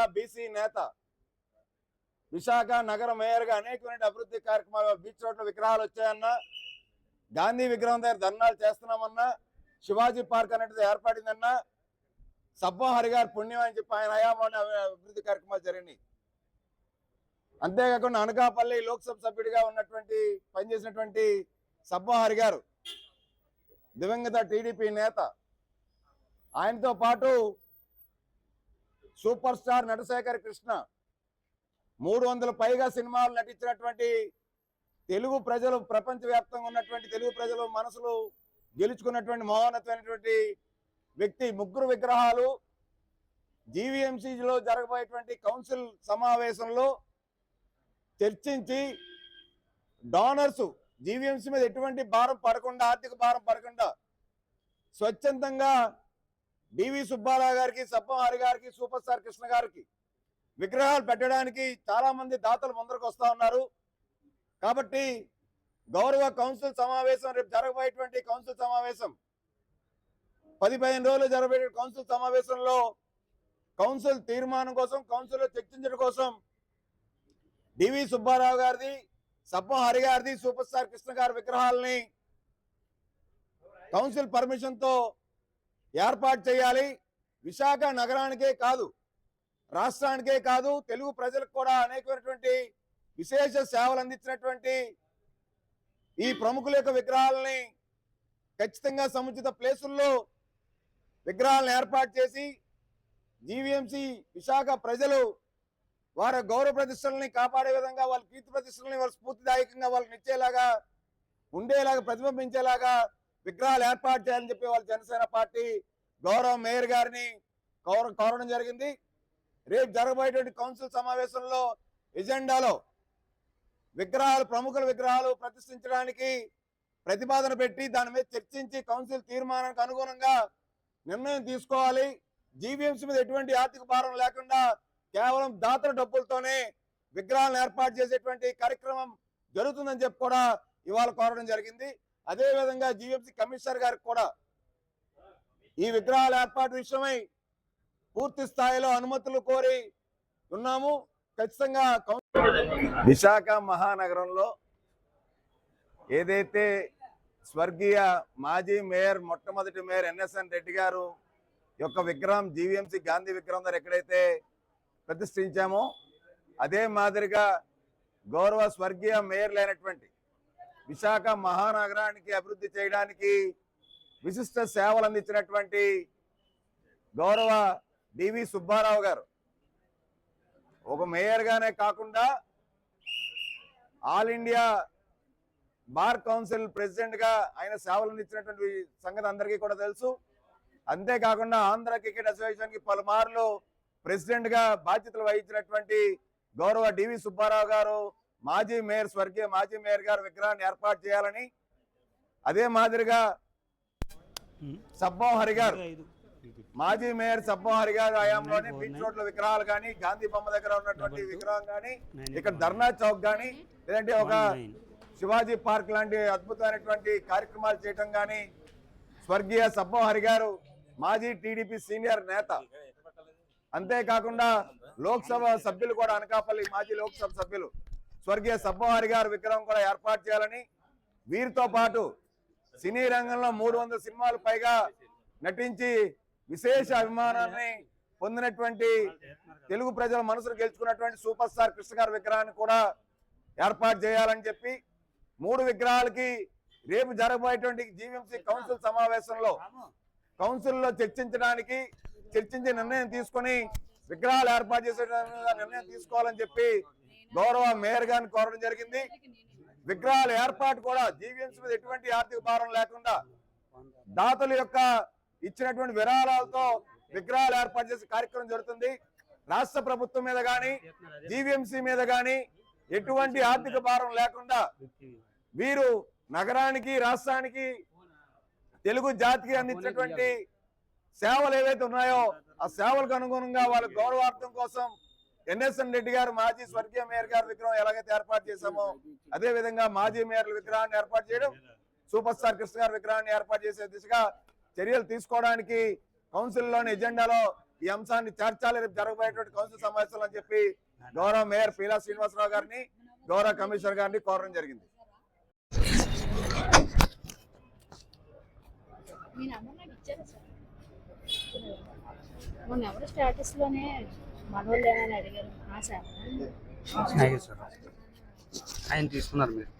జిల్లా బీసీ నేత విశాఖ నగర మేయర్గా అనేకమైన అభివృద్ధి కార్యక్రమాలు బీచ్ రోడ్ల విగ్రహాలు వచ్చాయన్నా గాంధీ విగ్రహం దగ్గర ధర్నాలు చేస్తున్నామన్నా శివాజీ పార్క్ అనేది ఏర్పడిందన్నా సబ్బం గారు పుణ్యం అని చెప్పి ఆయన హయాంలోనే అభివృద్ధి కార్యక్రమాలు జరిగినాయి. అంతేకాకుండా అనకాపల్లి లోక్సభ సభ్యుడిగా ఉన్నటువంటి పనిచేసినటువంటి సబ్బహరి గారు దివంగత టీడీపీ నేత ఆయనతో పాటు సూపర్ స్టార్ నటశేఖర్ కృష్ణ. మూడు వందల పైగా సినిమాలు నటించినటువంటి తెలుగు ప్రజలు ప్రపంచవ్యాప్తంగా ఉన్నటువంటి తెలుగు ప్రజలు మనసులు గెలుచుకున్నటువంటి మహోన్నతమైనటువంటి వ్యక్తి ముగ్గురు విగ్రహాలు. జీవీఎంసీలో జరగబోయేటువంటి కౌన్సిల్ సమావేశంలో చర్చించి డోనర్స్ జీవీఎంసీ మీద ఎటువంటి భారం పడకుండా ఆర్థిక భారం పడకుండా స్వచ్ఛందంగా డివి సుబ్బారావు గారికి సప్పం హరి గారికి సూపర్ స్టార్ కృష్ణ గారికి విగ్రహాలు పెట్టడానికి చాలా మంది దాతలు ముందరకు వస్తా ఉన్నారు. కాబట్టి గౌరవ కౌన్సిల్ సమావేశం రేపు జరగబోయేటువంటి కౌన్సిల్ సమావేశం పది పదిహేను రోజులు జరగబోయే కౌన్సిల్ సమావేశంలో కౌన్సిల్ తీర్మానం కోసం కౌన్సిల్లో చర్చించడం కోసం డివి సుబ్బారావు గారిది సబ్బం హరి గారిది సూపర్ స్టార్ కృష్ణ గారి విగ్రహాలని కౌన్సిల్ పర్మిషన్తో ఏర్పాటు చేయాలి. విశాఖ నగరానికే కాదు రాష్ట్రానికే కాదు తెలుగు ప్రజలకు కూడా అనేకమైనటువంటి విశేష సేవలు అందించినటువంటి ఈ ప్రముఖుల యొక్క విగ్రహాలని ఖచ్చితంగా సముచిత ప్లేసుల్లో విగ్రహాలను ఏర్పాటు చేసి జీవీఎంసీ విశాఖ ప్రజలు వారి గౌరవ ప్రతిష్టలని కాపాడే విధంగా వాళ్ళ కీర్తి ప్రతిష్టలని వాళ్ళ స్ఫూర్తిదాయకంగా వాళ్ళకి ఇచ్చేలాగా ఉండేలాగా ప్రతిబింబించేలాగా విగ్రహాలు ఏర్పాటు చేయాలని చెప్పి వాళ్ళ జనసేన పార్టీ గౌరవ మేయర్ గారిని కోర కోరడం జరిగింది. రేపు జరగబోయేటువంటి కౌన్సిల్ సమావేశంలో ఎజెండాలో విగ్రహాలు ప్రముఖుల విగ్రహాలు ప్రతిష్ఠించడానికి ప్రతిపాదన పెట్టి దాని మీద చర్చించి కౌన్సిల్ తీర్మానానికి అనుగుణంగా నిర్ణయం తీసుకోవాలి. జీవీఎంసీ మీద ఎటువంటి ఆర్థిక భారం లేకుండా కేవలం దాతల డబ్బులతోనే విగ్రహాలను ఏర్పాటు చేసేటువంటి కార్యక్రమం జరుగుతుందని చెప్పి కూడా ఇవాళ కోరడం జరిగింది. అదే విధంగా కమిషనర్ గారికి కూడా ఈ విగ్రహాల ఏర్పాటు విషయమై పూర్తి స్థాయిలో అనుమతులు కోరి ఉన్నాము. ఖచ్చితంగా విశాఖ మహానగరంలో ఏదైతే స్వర్గీయ మాజీ మేయర్ మొట్టమొదటి మేయర్ ఎన్ఎస్ఎన్ రెడ్డి గారు యొక్క విగ్రహం జీవీఎంసీ గాంధీ విగ్రహం దగ్గర ఎక్కడైతే ప్రతిష్ఠించామో అదే మాదిరిగా గౌరవ స్వర్గీయ మేయర్లైనటువంటి విశాఖ మహానగరానికి అభివృద్ధి చేయడానికి విశిష్ట సేవలు అందించినటువంటి గౌరవ డివి సుబ్బారావు గారు. ఒక మేయర్గానే కాకుండా ఆల్ ఇండియా బార్ కౌన్సిల్ ప్రెసిడెంట్గా ఆయన సేవలు అందించినటువంటి సంగతి అందరికీ కూడా తెలుసు. అంతేకాకుండా ఆంధ్ర క్రికెట్ అసోసియేషన్కి పలుమార్లు ప్రెసిడెంట్గా బాధ్యతలు వహించినటువంటి గౌరవ డివి సుబ్బారావు గారు మాజీ మేయర్ స్వర్గీయ మాజీ మేయర్ గారు విగ్రహాన్ని ఏర్పాటు చేయాలని అదే మాదిరిగా సబ్బం హరి గారు మాజీ మేయర్ సబ్బం హరి గారు హయాంలోనే బీచ్ రోడ్ల విగ్రహాలు కానీ గాంధీ బొమ్మ దగ్గర ఉన్నటువంటి విగ్రహం కానీ ఇక్కడ ధర్నా చౌక్ కానీ లేదంటే ఒక శివాజీ పార్క్ లాంటి అద్భుతమైనటువంటి కార్యక్రమాలు చేయటం కానీ స్వర్గీయ సబ్బం హరి గారు మాజీ టీడీపీ సీనియర్ నేత. అంతేకాకుండా లోక్సభ సభ్యులు కూడా అనకాపల్లి మాజీ లోక్సభ సభ్యులు. స్వర్గీయ సబ్బవారి గారు విగ్రహం కూడా ఏర్పాటు చేయాలని వీరితో పాటు సినీ రంగంలో మూడు వందల సినిమాలు పైగా నటించి విశేష అభిమానాన్ని పొందినటువంటి తెలుగు ప్రజల మనసును గెలుచుకున్నటువంటి సూపర్ స్టార్ కృష్ణ గారి విగ్రహాన్ని కూడా ఏర్పాటు చేయాలని చెప్పి మూడు విగ్రహాలకి రేపు జరగబోయేటువంటి జీవీఎంసీ కౌన్సిల్ సమావేశంలో కౌన్సిల్లో చర్చించడానికి చర్చించే నిర్ణయం తీసుకొని విగ్రహాలు ఏర్పాటు చేసే నిర్ణయం తీసుకోవాలని చెప్పి గౌరవ మేయర్ గారిని కోరడం జరిగింది. విగ్రహాల ఏర్పాటు కూడా జీవీఎంసీ మీద ఎటువంటి ఆర్థిక భారం లేకుండా దాతల యొక్క ఇచ్చినటువంటి విరాళాలతో విగ్రహాలు ఏర్పాటు చేసే కార్యక్రమం జరుగుతుంది. రాష్ట్ర ప్రభుత్వం మీద కానీ జీవీఎంసీ మీద కానీ ఎటువంటి ఆర్థిక భారం లేకుండా వీరు నగరానికి రాష్ట్రానికి తెలుగు జాతికి అందించినటువంటి సేవలు ఏవైతే ఉన్నాయో ఆ సేవలకు అనుగుణంగా వాళ్ళ గౌరవార్థం కోసం ఎన్ఎస్ఎన్ రెడ్డి గారు మాజీ స్వర్గీయ మేయర్ గారు విగ్రహం ఎలాగైతే ఏర్పాటు చేశామో అదే విధంగా మాజీ మేయర్ విగ్రహాన్ని ఏర్పాటు చేయడం సూపర్ స్టార్ కృష్ణ గారి విగ్రహాన్ని ఏర్పాటు చేసే దిశగా చర్యలు తీసుకోవడానికి కౌన్సిల్లోని ఎజెండాలో ఈ అంశాన్ని చేర్చాలి రేపు జరగబోయేటువంటి కౌన్సిల్ సమావేశాలు అని చెప్పి గౌరవ మేయర్ పీలా శ్రీనివాసరావు గారిని గౌరవ కమిషనర్ గారిని కోరడం జరిగింది. మీ నెంబర్ నాకు సార్? మొన్న ఎవరు లోనే మనోళ్ళేనని అడిగారు? సార్. ఆయన తీసుకున్నారు మీరు.